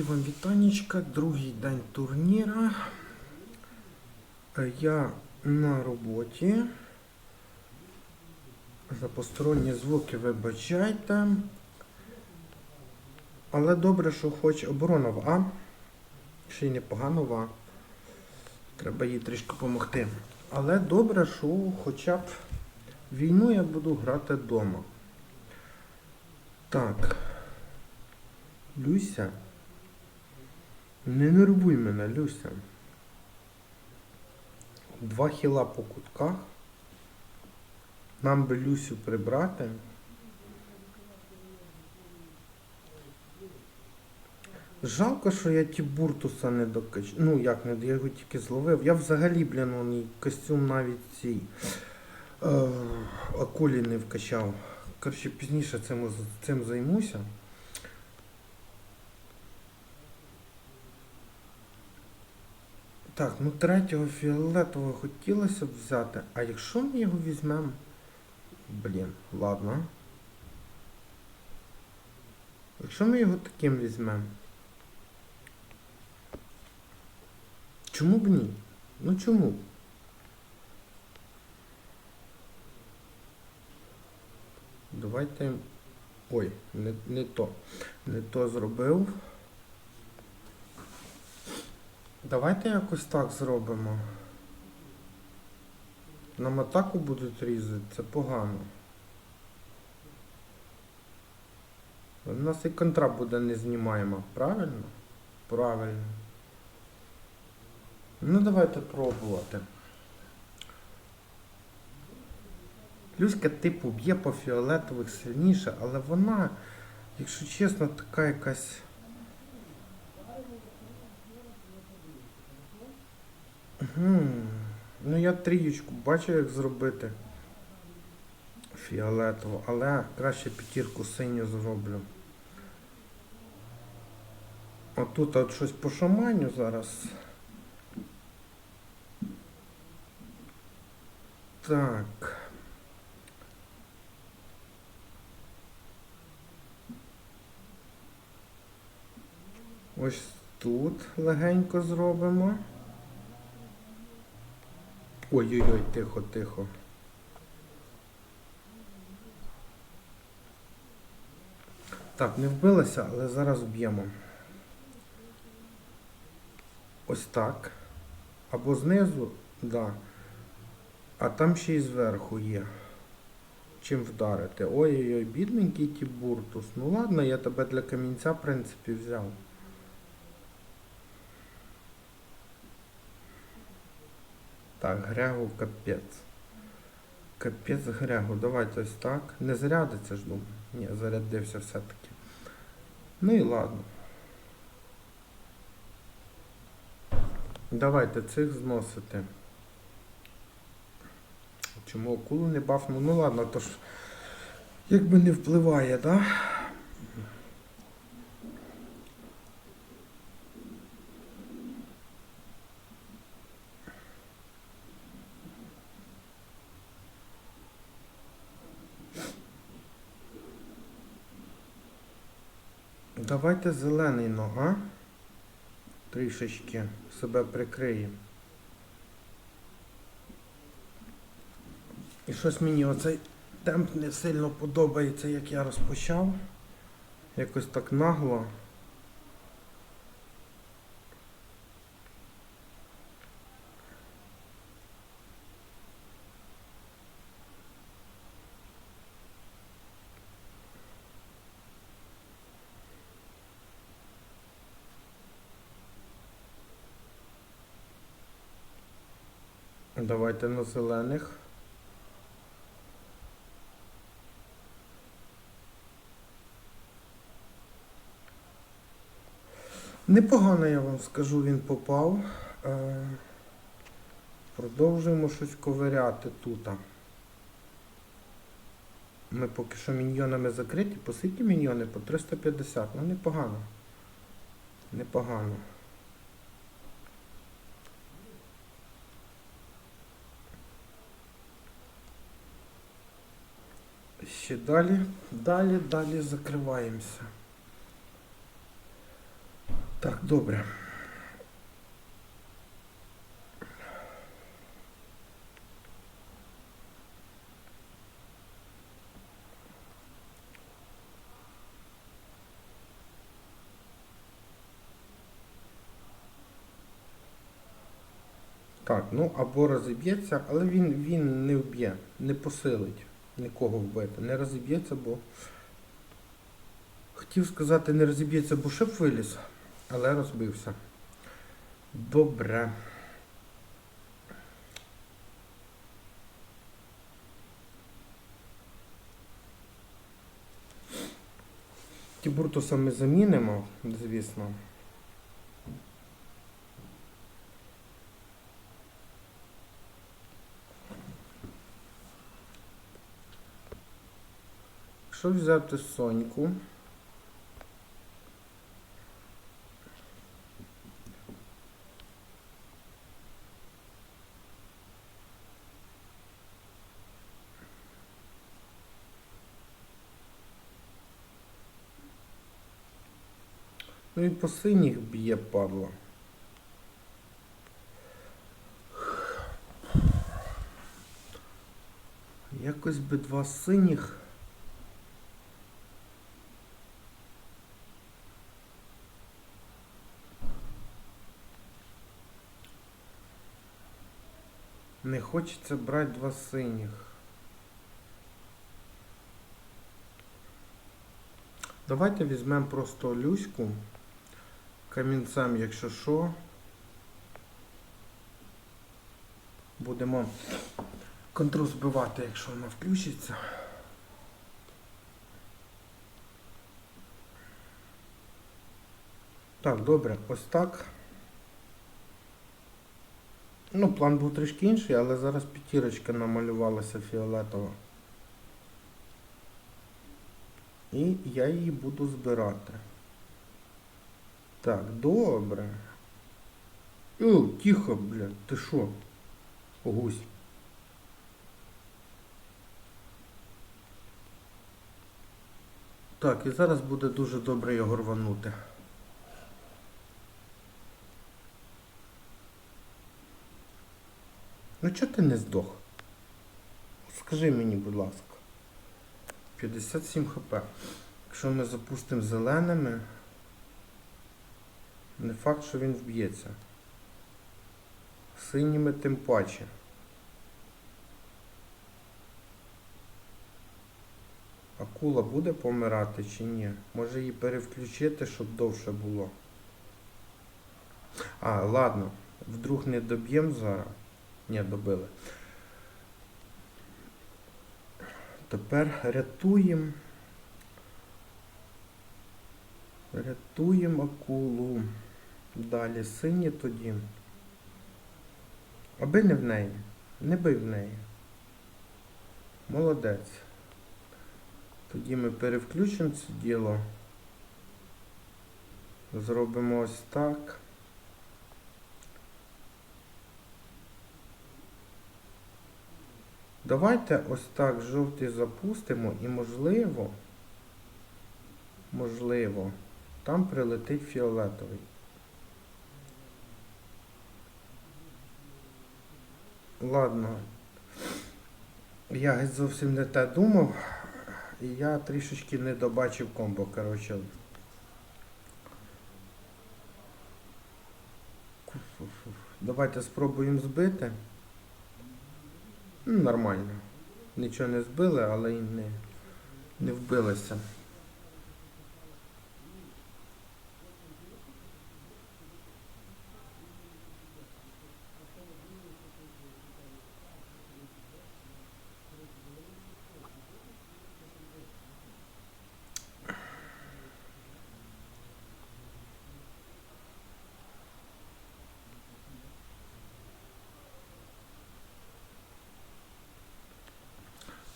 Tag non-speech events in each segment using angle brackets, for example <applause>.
Мої вам вітанечка, другий день турніра. Е, Я на роботі. За посторонні звуки вибачайте. Але добре, що хоч оборона в А. Ще й непогано в А. Треба їй трішки допомогти. Але добре, що хоча б війну я буду грати вдома. Так. Люся. Не нервуй мене, Люся. Два хіла по кутках. Нам би Люсю прибрати. Жалко, що я ті буртуса не докач... Ну, як не, я його тільки зловив. Я взагалі, блін, он, костюм навіть цей е, акулі не вкачав. Коротше, пізніше цим, цим займуся. Так, ну третього фіолетового хотілося б взяти. А якщо ми його візьмемо? Блін, ладно. Якщо ми його таким візьмемо. Чому б ні? Ну чому? Давайте. Ой, не, не то. Не то зробив. Давайте якось так зробимо. Нам атаку будуть різати, це погано. У нас і контракт буде не знімаємо, правильно? Правильно. Ну давайте пробувати. Люська типу б'є по фіолетових сильніше, але вона, якщо чесно, така якась. Гм, Ну я трієчку бачу, як зробити фіолетово, але краще п'ятірку синю зроблю. Отут от щось по шаманю зараз. Так. Ось тут легенько зробимо. Ой-ой-ой, тихо, тихо. Так, не вбилася, але зараз вб'ємо. Ось так. Або знизу, да. А там ще й зверху є. Чим вдарити. Ой-ой-ой, бідненький тібуртус. Ну ладно, я тебе для камінця, в принципі, взяв. Так, Грегу капець. Капець Грегу. Давайте ось так. Не зарядиться ж думаю. Ні, зарядився все-таки. Ну і ладно. Давайте цих зносити. Чому акулу не бафну? Ну ладно, то ж якби не впливає, да? Давайте зелений нога. Трішечки себе прикриємо. І щось мені оцей темп не сильно подобається, як я розпочав. Якось так нагло. Давайте на зелених. Непогано, я вам скажу, він попав. Е, Продовжуємо щось ковиряти тут. Ми поки що міньйонами закриті. По скільки міньйони? По 350. Ну непогано. Непогано. Ще далі, далі, далі закриваємося. Так, добре. Так, ну або розіб'ється, але він, він не вб'є, не посилить нікого вбити. Не розіб'ється, бо. Хотів сказати, не розіб'ється, бо шип виліз, але розбився. Добре. Тібуртуса ми замінимо, звісно. Якщо взяти Соньку. Ну і по синіх б'є падла. Якось би два синіх. Не хочеться брати два синіх. Давайте візьмемо просто Люську камінцем, якщо що. Будемо контру збивати, якщо вона включиться. Так, добре, ось так. Ну, план був трішки інший, але зараз п'ятірочка намалювалася фіолетова. І я її буду збирати. Так, добре. О, тихо, блядь, ти що? Гусь. Так, і зараз буде дуже добре його рванути. Ну чого ти не здох? Скажи мені, будь ласка. 57 хп. Якщо ми запустимо зеленими, не факт, що він вб'ється. Синіми тим паче. Акула буде помирати чи ні? Може її перевключити, щоб довше було. А, ладно. Вдруг не доб'ємо зараз. Ні, добили. Тепер рятуємо. Рятуємо акулу. Далі сині тоді. Аби не в неї. Не бий в неї. Молодець. Тоді ми перевключимо це діло. Зробимо ось так. Давайте ось так жовтий запустимо і можливо, можливо, там прилетить фіолетовий. Ладно. Я геть зовсім не те думав. І я трішечки не добачив комбо, коротше. Давайте спробуємо збити. Ну, Нормально. Нічого не збили, але і не, не вбилися.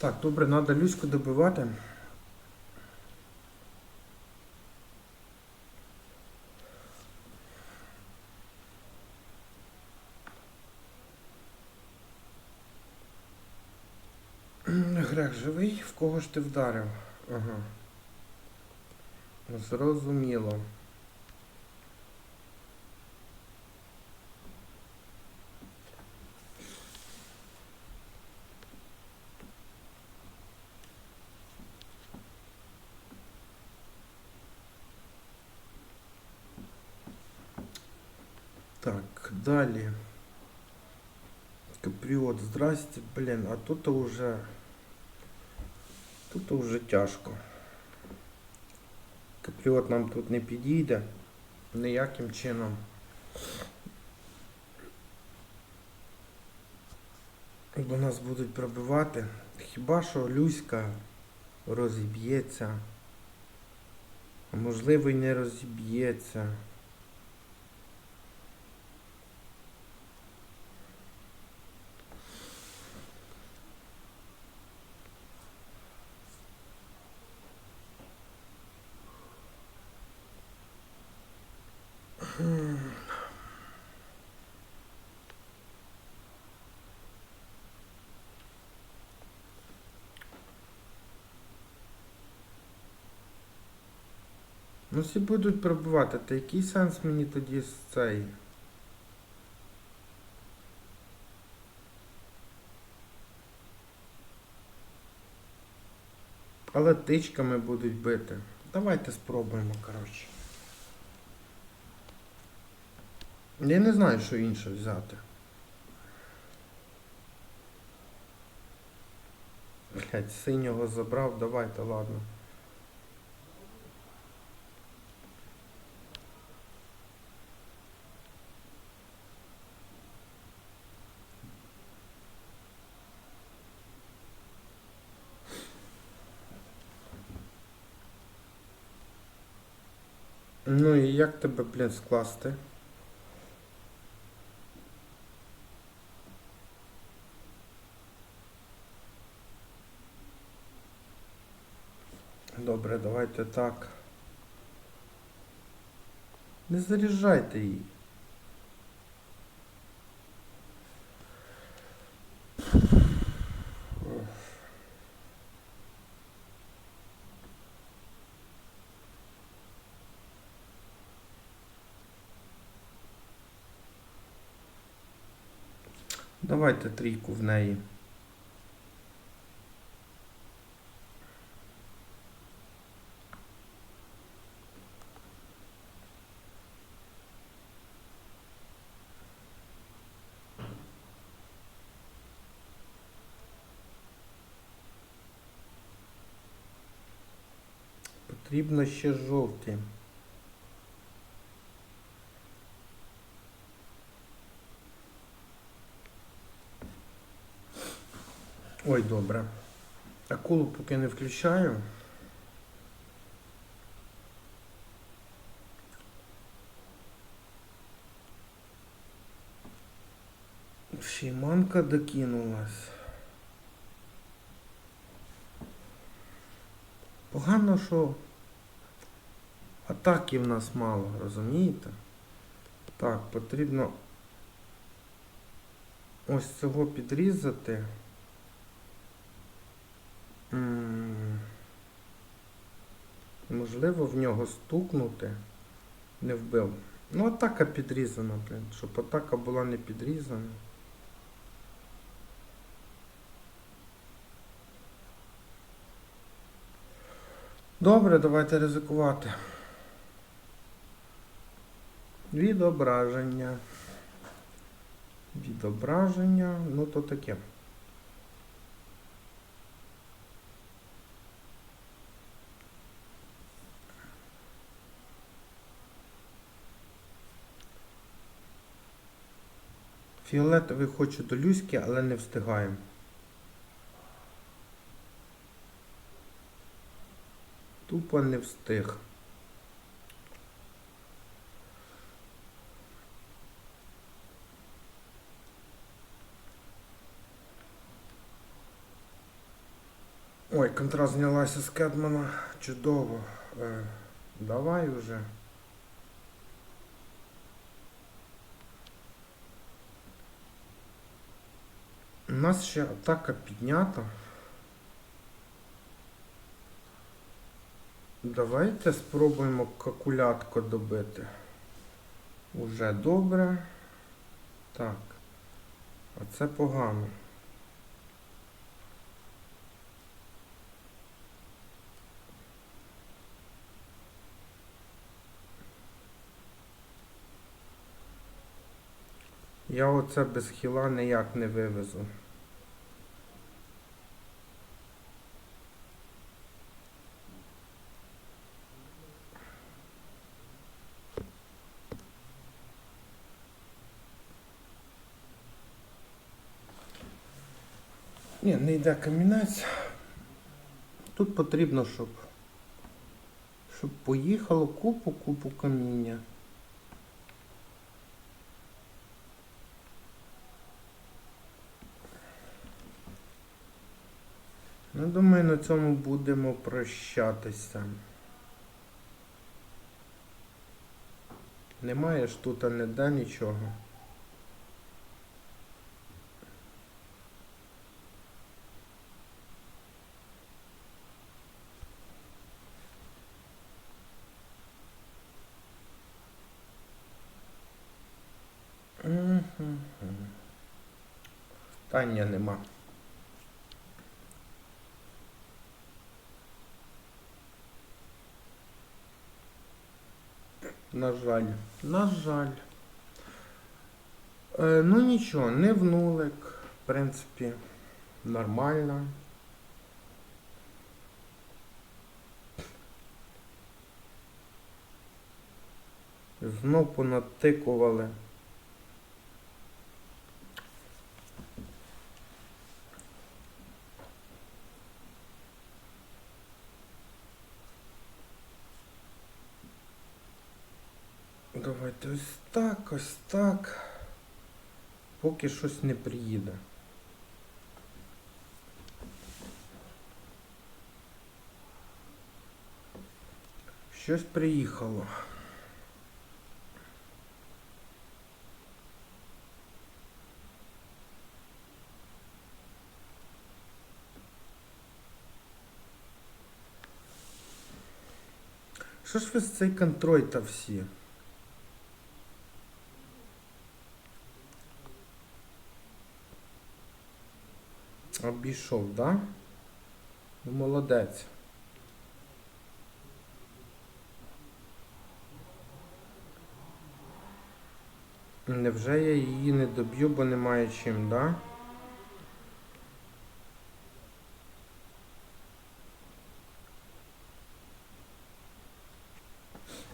Так, добре, треба Люську добивати. Грех живий, в кого ж ти вдарив? Ага. Зрозуміло. Так, далі. Здрасте, блін, а тут уже. Тут уже тяжко. Капріот нам тут не підійде ніяким чином. Бо нас будуть пробивати. Хіба що Люська розіб'ється. Можливо й не розіб'ється. Ну всі будуть пробивати, та який сенс мені тоді з цей? Але тичками будуть бити. Давайте спробуємо, коротше. Я не знаю, що інше взяти. Блять, синього забрав, давайте, ладно. Ну і як тебе, блін, скласти? Добре, давайте так. Не заряджайте її. Давайте трійку в неї. Потрібно ще жовті. Ой, добре. Акулу поки не включаю. Ще й мамка докинулась. Погано, що атаки в нас мало, розумієте? Так, потрібно ось цього підрізати. Можливо, в нього стукнути. Не вбив. Ну, атака підрізана, блін. Щоб атака була не підрізана. Добре, давайте ризикувати. Відображення. Відображення. Ну, то таке. Фіолетовий хочу до Люськи, але не встигаємо. Тупо не встиг. Ой, контраст знялася з Кедмана. Чудово. Е, давай уже. У нас ще атака піднята. Давайте спробуємо калькулятку добити. Уже добре. Так. А це погано. Я оце без хіла ніяк не вивезу. Ні, не йде камінець. Тут потрібно, щоб, щоб поїхало купу, купу каміння. Ну, думаю, на цьому будемо прощатися. Немає ж тут ніде нічого. Мгм. Та ні, нема. На жаль. На жаль. Е, ну нічого, не в нулик. В принципі, нормально. Знов понатикували. Давайте ось так, ось так. Поки щось не приїде. Щось приїхало. Що ж ви з цей контроль та всі? Обійшов, да? Ну, молодець. Невже я її не доб'ю, бо немає чим, да?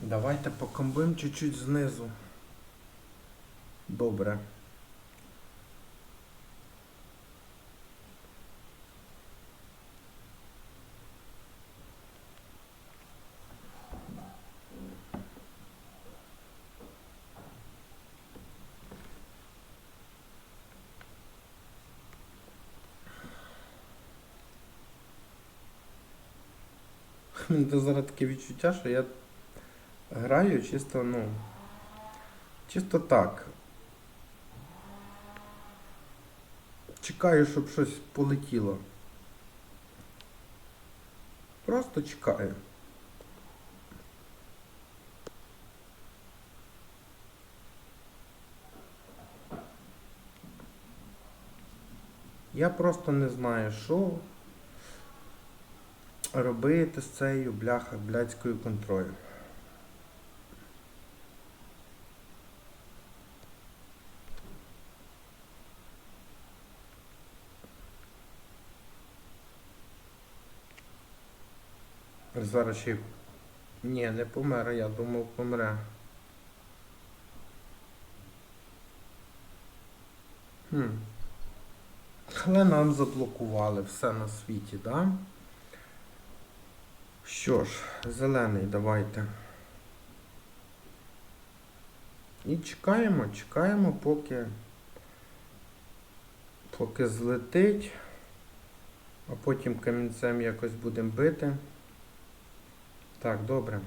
Давайте покомбуємо чуть-чуть знизу. Добре. <laughs> Мене зараз таке відчуття, що я граю чисто, ну. Чисто так. Чекаю, щоб щось полетіло. Просто чекаю. Я просто не знаю, що робити з цією бляха блядською контролю. Зараз ще. Ні, не помер, я думав помре. Хм. Але нам заблокували все на світі, да? Що ж, зелений давайте. І чекаємо, чекаємо, поки поки злетить, а потім камінцем якось будемо бити. Так, добре.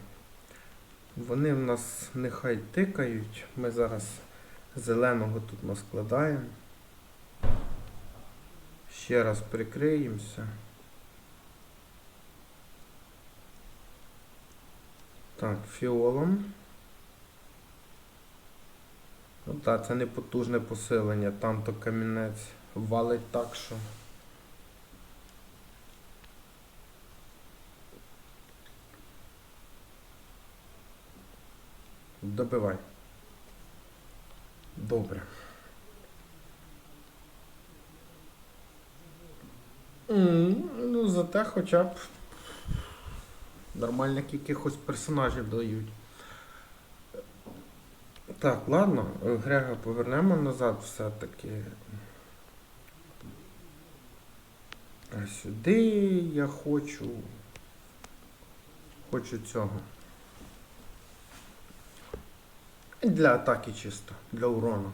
Вони в нас нехай тикають. Ми зараз зеленого тут наскладаємо. Ще раз прикриємося. Так, фіолом. Ну так, це не потужне посилення, там то камінець валить так, що. Добивай. Добре. Mm, ну, зате хоча б нормальних якихось персонажів дають. Так, ладно, Грега повернемо назад все-таки. А сюди я хочу. Хочу цього. Для атаки чисто, для урону.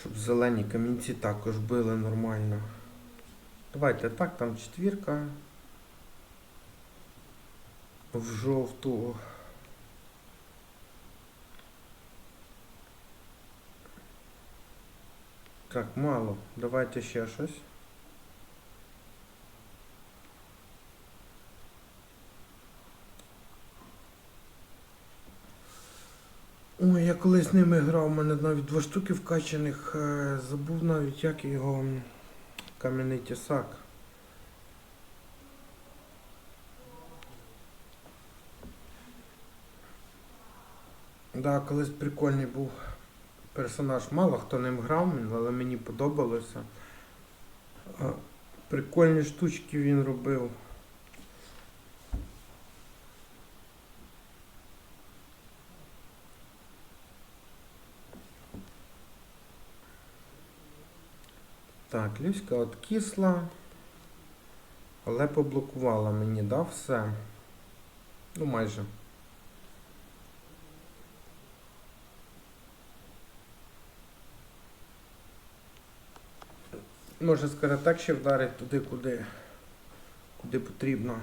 Щоб зелені камінці також били нормально. Давайте так, там четвірка. В жовту. Так, мало. Давайте ще щось. Ой, я колись ними грав, у мене навіть два штуки вкачаних. е, Забув навіть як його кам'яний тісак. Да, колись прикольний був персонаж. Мало хто ним грав, але мені подобалося. Прикольні штучки він робив. Так, Люська от кисла, але поблокувала мені, да, все. Ну, майже. Може скоротак ще вдарить туди, куди, куди потрібно.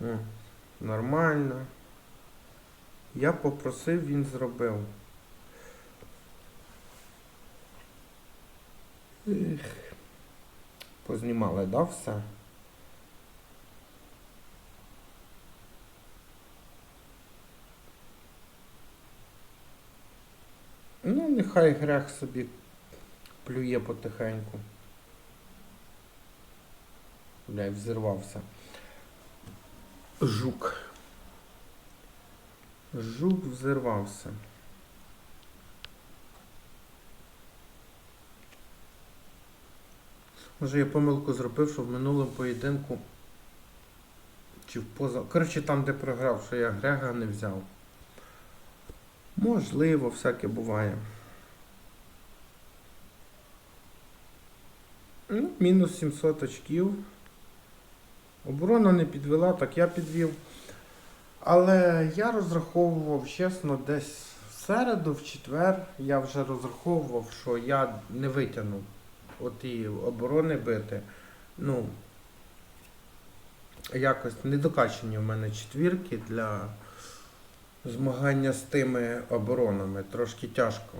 О, нормально. Я попросив, він зробив. Ех. Познімали, да, все? Ну, нехай грях собі плює потихеньку. Бля, взірвався. Жук. Жук взірвався. Може я помилку зробив, що в минулому поєдинку чи в поза. Коротше, там, де програв, що я Грега не взяв. Можливо, всяке буває. Ну, мінус 700 очків. Оборона не підвела, так я підвів. Але я розраховував, чесно, десь в середу, в четвер, я вже розраховував, що я не витягну оті оборони бити. Ну, якось недокачені в мене четвірки для змагання з тими оборонами. Трошки тяжко.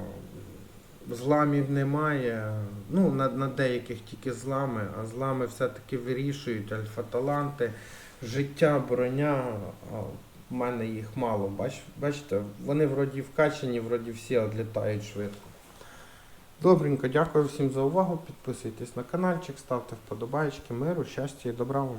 Зламів немає. Ну, на, на деяких тільки злами, а злами все-таки вирішують альфа-таланти, життя, броня. В мене їх мало. Бач, бачите, вони вроді вкачані, вроді всі відлітають швидко. Добренько, дякую всім за увагу. Підписуйтесь на каналчик, ставте вподобайки, миру, щастя і добра вам.